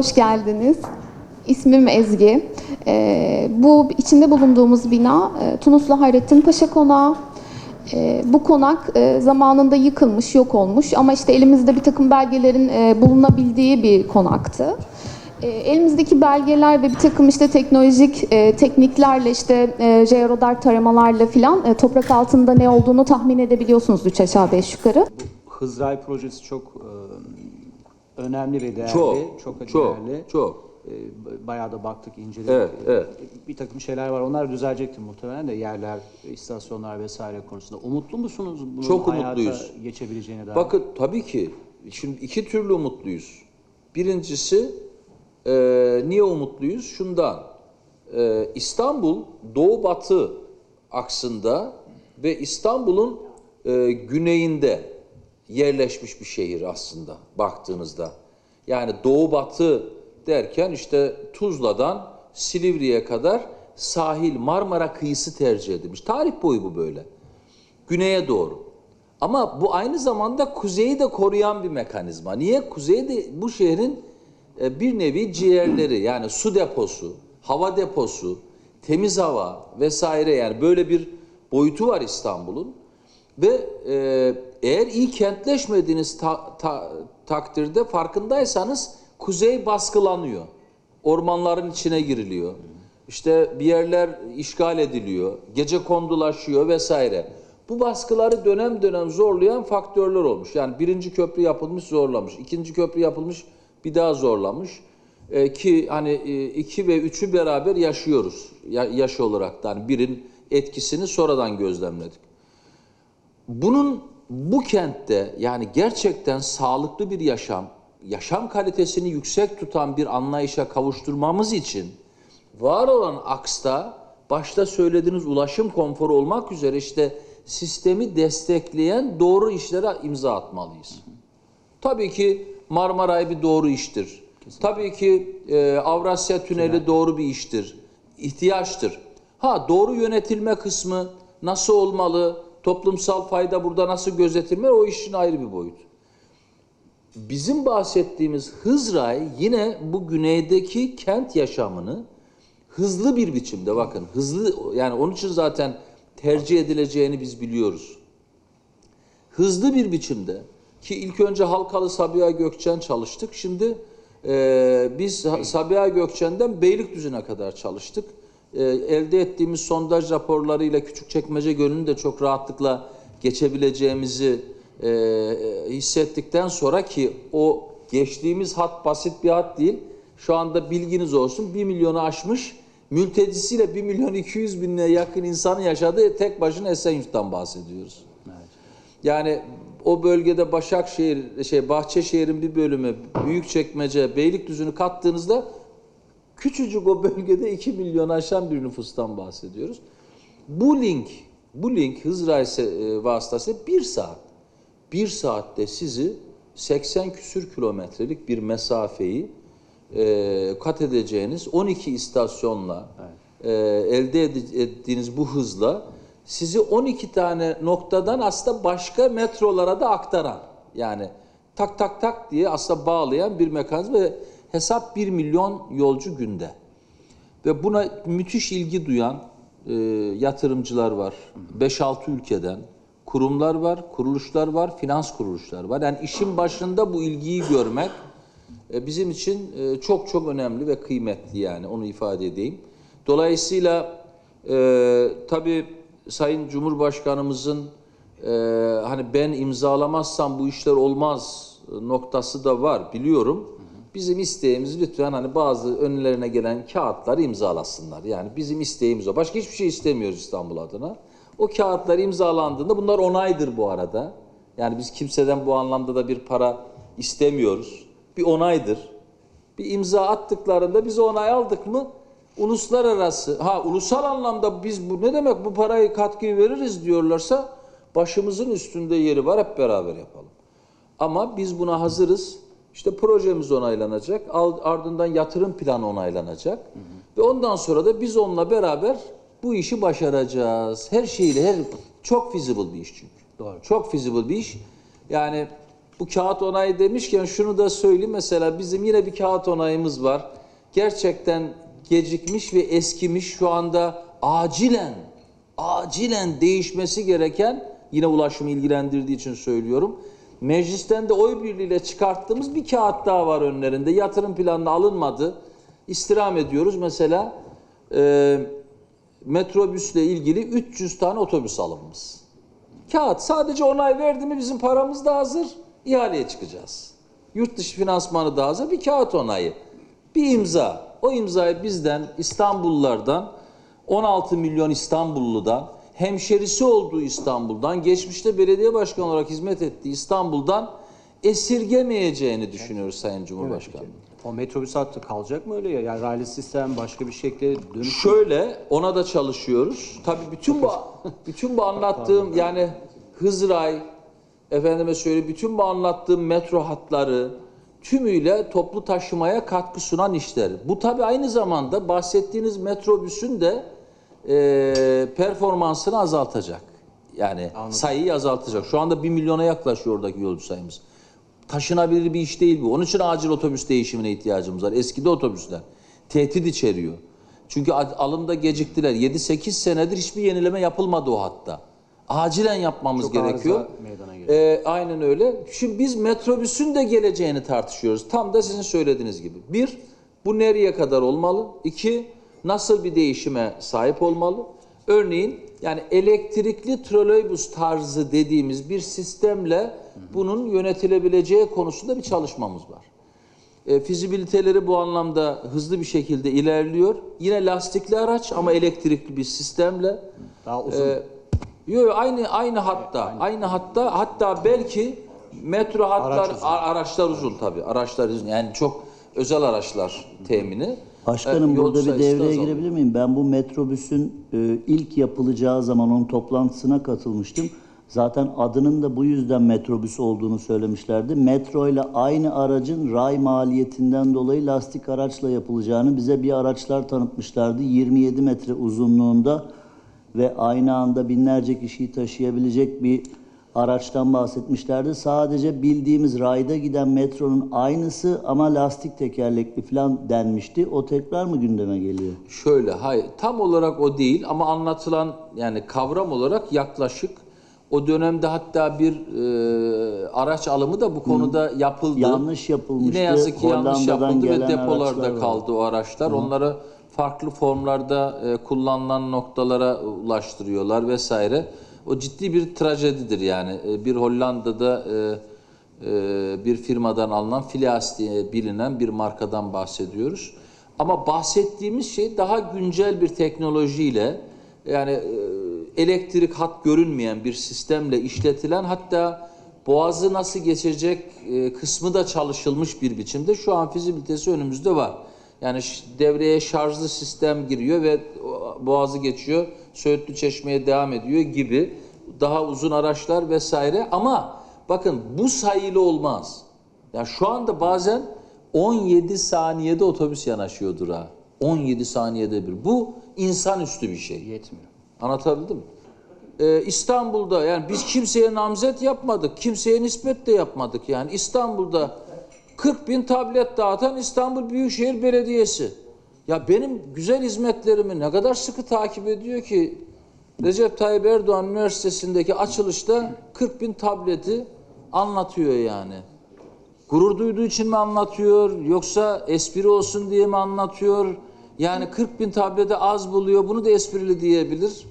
Hoş geldiniz. İsmim Ezgi. Ee, bu içinde bulunduğumuz bina e, Tunuslu Hayrettin Paşa Konağı. Ee, bu konak e, zamanında yıkılmış, yok olmuş ama işte elimizde bir takım belgelerin e, bulunabildiği bir konaktı. E, elimizdeki belgeler ve bir takım işte teknolojik e, tekniklerle işte e, jeoradar taramalarla filan e, toprak altında ne olduğunu tahmin edebiliyorsunuz üç aşağı beş yukarı. Hızray projesi çok e, önemli ve değerli. Çok, çok, çok, değerli. çok. E, bayağı da baktık, inceledik. Evet, E, evet. Bir takım şeyler var. Onlar düzelecektir muhtemelen de yerler, istasyonlar vesaire konusunda. Umutlu musunuz bunun Çok hayata umutluyuz. geçebileceğine dair? Bakın tabii ki şimdi iki türlü umutluyuz. Birincisi e, niye umutluyuz? Şundan e, İstanbul doğu batı aksında ve İstanbul'un e, güneyinde yerleşmiş bir şehir aslında baktığınızda. Yani doğu batı derken işte Tuzla'dan Silivri'ye kadar sahil Marmara kıyısı tercih edilmiş. Tarih boyu bu böyle. Güneye doğru. Ama bu aynı zamanda kuzeyi de koruyan bir mekanizma. Niye? Kuzey de bu şehrin e, bir nevi ciğerleri yani su deposu, hava deposu, temiz hava vesaire yani böyle bir boyutu var İstanbul'un. Ve e, eğer iyi kentleşmediğiniz ta- ta- takdirde farkındaysanız kuzey baskılanıyor. Ormanların içine giriliyor. İşte bir yerler işgal ediliyor, gece kondulaşıyor vesaire. Bu baskıları dönem dönem zorlayan faktörler olmuş. Yani birinci köprü yapılmış zorlamış, ikinci köprü yapılmış bir daha zorlamış. Ee, ki hani e, iki ve üçü beraber yaşıyoruz ya- yaş olarak. Yani birin etkisini sonradan gözlemledik. Bunun bu kentte yani gerçekten sağlıklı bir yaşam, yaşam kalitesini yüksek tutan bir anlayışa kavuşturmamız için var olan aksta başta söylediğiniz ulaşım konforu olmak üzere işte sistemi destekleyen doğru işlere imza atmalıyız. Tabii ki Marmaray bir doğru iştir. Tabii ki e, Avrasya Tüneli doğru bir iştir. ihtiyaçtır. Ha doğru yönetilme kısmı nasıl olmalı, toplumsal fayda burada nasıl gözetilmeli o işin ayrı bir boyut. Bizim bahsettiğimiz Hızray yine bu güneydeki kent yaşamını hızlı bir biçimde bakın hızlı yani onun için zaten tercih edileceğini biz biliyoruz hızlı bir biçimde ki ilk önce Halkalı Sabiha Gökçen çalıştık. Şimdi e, biz Ha- Sabiha Gökçen'den Beylikdüzü'ne kadar çalıştık. E, elde ettiğimiz sondaj raporlarıyla Küçükçekmece Gölü'nü de çok rahatlıkla geçebileceğimizi e, e, hissettikten sonra ki o geçtiğimiz hat basit bir hat değil. Şu anda bilginiz olsun 1 milyonu aşmış mültecisiyle 1 milyon 200 binine yakın insanın yaşadığı tek başına Esenyurt'tan bahsediyoruz. Yani o bölgede Başakşehir, şey Bahçeşehir'in bir bölümü, Büyükçekmece, Beylikdüzü'nü kattığınızda küçücük o bölgede 2 milyon aşan bir nüfustan bahsediyoruz. Bu link, bu link Hızray e, vasıtası bir saat. Bir saatte sizi 80 küsür kilometrelik bir mesafeyi e, kat edeceğiniz 12 istasyonla e, elde ettiğiniz bu hızla sizi 12 tane noktadan aslında başka metrolara da aktaran yani tak tak tak diye aslında bağlayan bir mekanizma ve hesap 1 milyon yolcu günde. Ve buna müthiş ilgi duyan e, yatırımcılar var. 5-6 ülkeden kurumlar var, kuruluşlar var, finans kuruluşlar var. Yani işin başında bu ilgiyi görmek e, bizim için e, çok çok önemli ve kıymetli yani onu ifade edeyim. Dolayısıyla e, tabii Sayın Cumhurbaşkanımızın e, hani ben imzalamazsam bu işler olmaz e, noktası da var biliyorum. Bizim isteğimiz lütfen hani bazı önlerine gelen kağıtları imzalasınlar. Yani bizim isteğimiz o. Başka hiçbir şey istemiyoruz İstanbul adına. O kağıtlar imzalandığında bunlar onaydır bu arada. Yani biz kimseden bu anlamda da bir para istemiyoruz. Bir onaydır. Bir imza attıklarında biz onay aldık mı uluslararası ha ulusal anlamda biz bu ne demek bu parayı katkıyı veririz diyorlarsa başımızın üstünde yeri var hep beraber yapalım. Ama biz buna hazırız. İşte projemiz onaylanacak. Ardından yatırım planı onaylanacak. Ve ondan sonra da biz onunla beraber bu işi başaracağız. Her şeyle her çok feasible bir iş çünkü. Doğru. Çok feasible bir iş. Yani Bu kağıt onayı demişken şunu da söyleyeyim. Mesela bizim yine bir kağıt onayımız var. Gerçekten gecikmiş ve eskimiş şu anda acilen acilen değişmesi gereken yine ulaşımı ilgilendirdiği için söylüyorum. Meclisten de oy birliğiyle çıkarttığımız bir kağıt daha var önlerinde. Yatırım planına alınmadı. İstirham ediyoruz. Mesela e, metrobüsle ilgili 300 tane otobüs alınmış. Kağıt sadece onay verdi mi bizim paramız da hazır. ihaleye çıkacağız. Yurt dışı finansmanı da hazır. Bir kağıt onayı. Bir imza. O imzayı bizden İstanbullulardan 16 milyon İstanbulludan hemşerisi olduğu İstanbul'dan geçmişte belediye başkanı olarak hizmet ettiği İstanbul'dan esirgemeyeceğini düşünüyoruz Sayın Cumhurbaşkanı. O metrobüs hattı kalacak mı öyle ya? Yani raylı sistem başka bir şekle dönüş Şöyle ona da çalışıyoruz. Tabii bütün bu bütün bu anlattığım yani Hızray efendime söyleyeyim bütün bu anlattığım metro hatları tümüyle toplu taşımaya katkı sunan işler. Bu tabii aynı zamanda bahsettiğiniz metrobüsün de e, performansını azaltacak. Yani sayıyı azaltacak. Şu anda 1 milyona yaklaşıyor oradaki yolcu sayımız. Taşınabilir bir iş değil bu. Onun için acil otobüs değişimine ihtiyacımız var. Eskide otobüsler tehdit içeriyor. Çünkü alımda geciktiler. 7-8 senedir hiçbir yenileme yapılmadı o hatta. Acilen yapmamız Çok gerekiyor. Ee, aynen öyle. Şimdi biz metrobüsün de geleceğini tartışıyoruz. Tam da sizin söylediğiniz gibi. Bir, bu nereye kadar olmalı? İki, nasıl bir değişime sahip olmalı? Örneğin yani elektrikli trolleybus tarzı dediğimiz bir sistemle bunun yönetilebileceği konusunda bir çalışmamız var. E, fizibiliteleri bu anlamda hızlı bir şekilde ilerliyor. Yine lastikli araç ama elektrikli bir sistemle. Daha uzun. Ee, Yok yok, aynı aynı hatta aynı hatta hatta belki metro hatlar Araç uzun. araçlar uzun tabii araçlar uzun yani çok özel araçlar temini. Başkanım Ee, yolcu burada bir devreye girebilir miyim? Ben bu metrobüsün e, ilk yapılacağı zaman onun toplantısına katılmıştım. Zaten adının da bu yüzden metrobüs olduğunu söylemişlerdi. Metro ile aynı aracın ray maliyetinden dolayı lastik araçla yapılacağını bize bir araçlar tanıtmışlardı. 27 metre uzunluğunda ve aynı anda binlerce kişiyi taşıyabilecek bir araçtan bahsetmişlerdi. Sadece bildiğimiz rayda giden metronun aynısı ama lastik tekerlekli falan denmişti. O tekrar mı gündeme geliyor? Şöyle hayır tam olarak o değil ama anlatılan yani kavram olarak yaklaşık o dönemde hatta bir e, araç alımı da bu konuda yapıldı. Yanlış yapılmıştı. Ne yazık ki yanlış yapıldı ve depolarda var. kaldı o araçlar. Onları farklı formlarda e, kullanılan noktalara ulaştırıyorlar vesaire. O ciddi bir trajedidir yani. E, bir Hollanda'da e, e, bir firmadan alınan Filias diye bilinen bir markadan bahsediyoruz. Ama bahsettiğimiz şey daha güncel bir teknolojiyle yani e, elektrik hat görünmeyen bir sistemle işletilen hatta boğazı nasıl geçecek kısmı da çalışılmış bir biçimde şu an fizibilitesi önümüzde var. Yani devreye şarjlı sistem giriyor ve boğazı geçiyor, Söğütlü Çeşme'ye devam ediyor gibi daha uzun araçlar vesaire ama bakın bu sayılı olmaz. Ya şu anda bazen 17 saniyede otobüs yanaşıyor durağa. 17 saniyede bir. Bu insanüstü bir şey. Yetmiyor. Anlatabildim mi? Ee, İstanbul'da yani biz kimseye namzet yapmadık, kimseye nispet de yapmadık yani. İstanbul'da 40 bin tablet dağıtan İstanbul Büyükşehir Belediyesi. Ya benim güzel hizmetlerimi ne kadar sıkı takip ediyor ki Recep Tayyip Erdoğan Üniversitesi'ndeki açılışta 40 bin tableti anlatıyor yani. Gurur duyduğu için mi anlatıyor yoksa espri olsun diye mi anlatıyor? Yani 40 bin tablete az buluyor bunu da esprili diyebilir.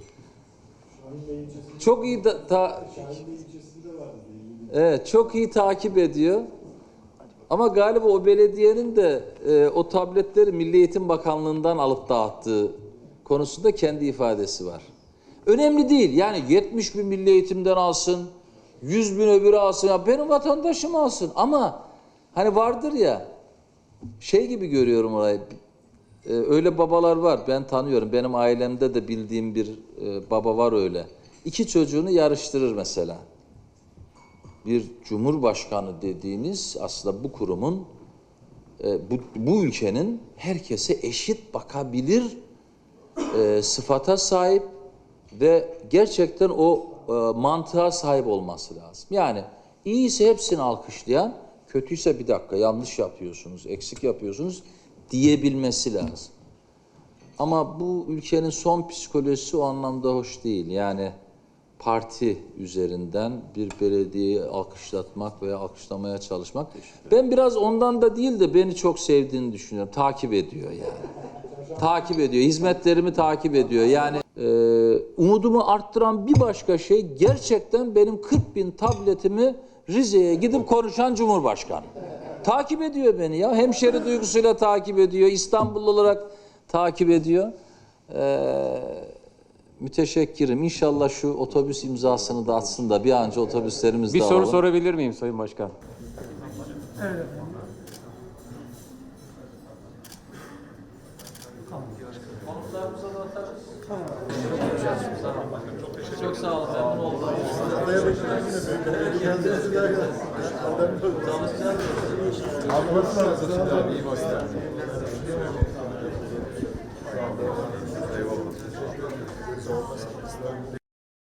Çok iyi da, ta- Evet, çok iyi takip ediyor. Ama galiba o belediyenin de e, o tabletleri Milli Eğitim Bakanlığı'ndan alıp dağıttığı konusunda kendi ifadesi var. Önemli değil. Yani 70 bin Milli Eğitim'den alsın, 100 bin öbürü alsın. Ya benim vatandaşım alsın. Ama hani vardır ya, şey gibi görüyorum orayı. Ee, öyle babalar var. Ben tanıyorum. Benim ailemde de bildiğim bir e, baba var öyle. İki çocuğunu yarıştırır mesela. Bir cumhurbaşkanı dediğiniz aslında bu kurumun e, bu, bu ülkenin herkese eşit bakabilir e, sıfata sahip ve gerçekten o e, mantığa sahip olması lazım. Yani İyiyse hepsini alkışlayan, kötüyse bir dakika yanlış yapıyorsunuz, eksik yapıyorsunuz diyebilmesi lazım. Ama bu ülkenin son psikolojisi o anlamda hoş değil. Yani parti üzerinden bir belediyeyi alkışlatmak veya alkışlamaya çalışmak. Ben biraz ondan da değil de beni çok sevdiğini düşünüyorum. Takip ediyor yani. takip ediyor. Hizmetlerimi takip ediyor. Yani e, umudumu arttıran bir başka şey gerçekten benim 40 bin tabletimi Rize'ye gidip konuşan Cumhurbaşkanı. Takip ediyor beni ya. Hemşeri duygusuyla takip ediyor. İstanbul olarak takip ediyor. Ee, müteşekkirim. İnşallah şu otobüs imzasını da atsın da bir an önce otobüslerimiz Bir de soru alalım. sorabilir miyim Sayın Başkan? Abi nasılsınız? Abi iyi başlar.